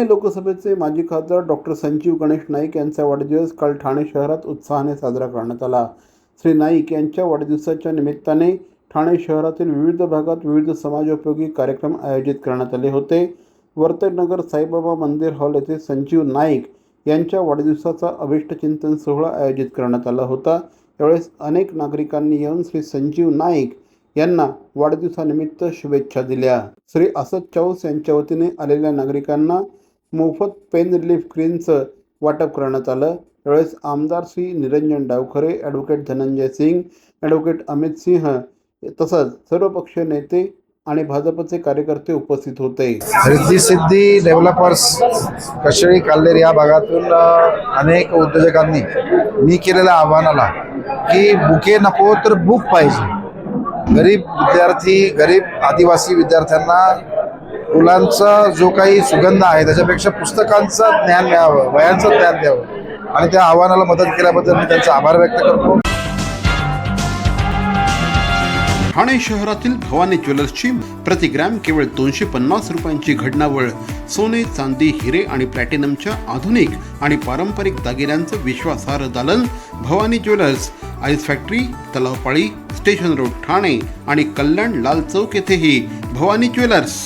लोकसभेचे माजी खासदार डॉक्टर संजीव गणेश नाईक यांचा वाढदिवस काल ठाणे शहरात उत्साहाने साजरा करण्यात आला. श्री नाईक यांच्या वाढदिवसाच्या निमित्ताने ठाणे शहरातील विविध भागात विविध समाजोपयोगी कार्यक्रम आयोजित करण्यात आले होते. वर्तनगर साईबाबा मंदिर हॉल येथे संजीव नाईक यांच्या वाढदिवसाचा अभिष्टचिंतन सोहळा आयोजित करण्यात आला होता. यावेळेस अनेक नागरिकांनी येऊन श्री संजीव नाईक यांना वाढदिवसानिमित्त शुभेच्छा दिल्या. श्री असद चौस यांच्या वतीने आलेल्या नागरिकांना मोफत पेन रिलीफ क्रीमचं वाटप करण्यात आलं. यावेळेस आमदार श्री निरंजन डावखरे ॲडव्होकेट धनंजय सिंग ॲडव्होकेट अमित सिंह तसंच सर्वपक्षीय नेते आणि भाजपचे कार्यकर्ते उपस्थित होते. रिद्धी सिद्धी डेव्हलपर्स कशेळी काल्लेर या भागातून अनेक उद्योजकांनी मी केलेल्या आव्हानाला की बुके नको तर बुक पाहिजे. गरीब विद्यार्थी गरीब आदिवासी विद्यार्थ्यांना फुलांचा जो काही सुगंध आहे त्याच्यापेक्षा पुस्तकांचं ज्ञान मिळावं वयांचं ज्ञान द्यावं. आणि त्या आव्हानाला मदत केल्याबद्दल मी त्यांचा आभार व्यक्त करतो. ठाणे शहरातील भवानी ज्वेलर्सची प्रति ग्रॅम केवळ दोनशे पन्नास रुपयांची घडणावळ सोने चांदी हिरे आणि प्लॅटिनमच्या आधुनिक आणि पारंपरिक दागिन्यांचं विश्वासार्ह दालन Bhavani jewellers ice factory Talavpali station road Thane आणि कल्याण लाल चौक येथेही भवानी ज्वेलर्स.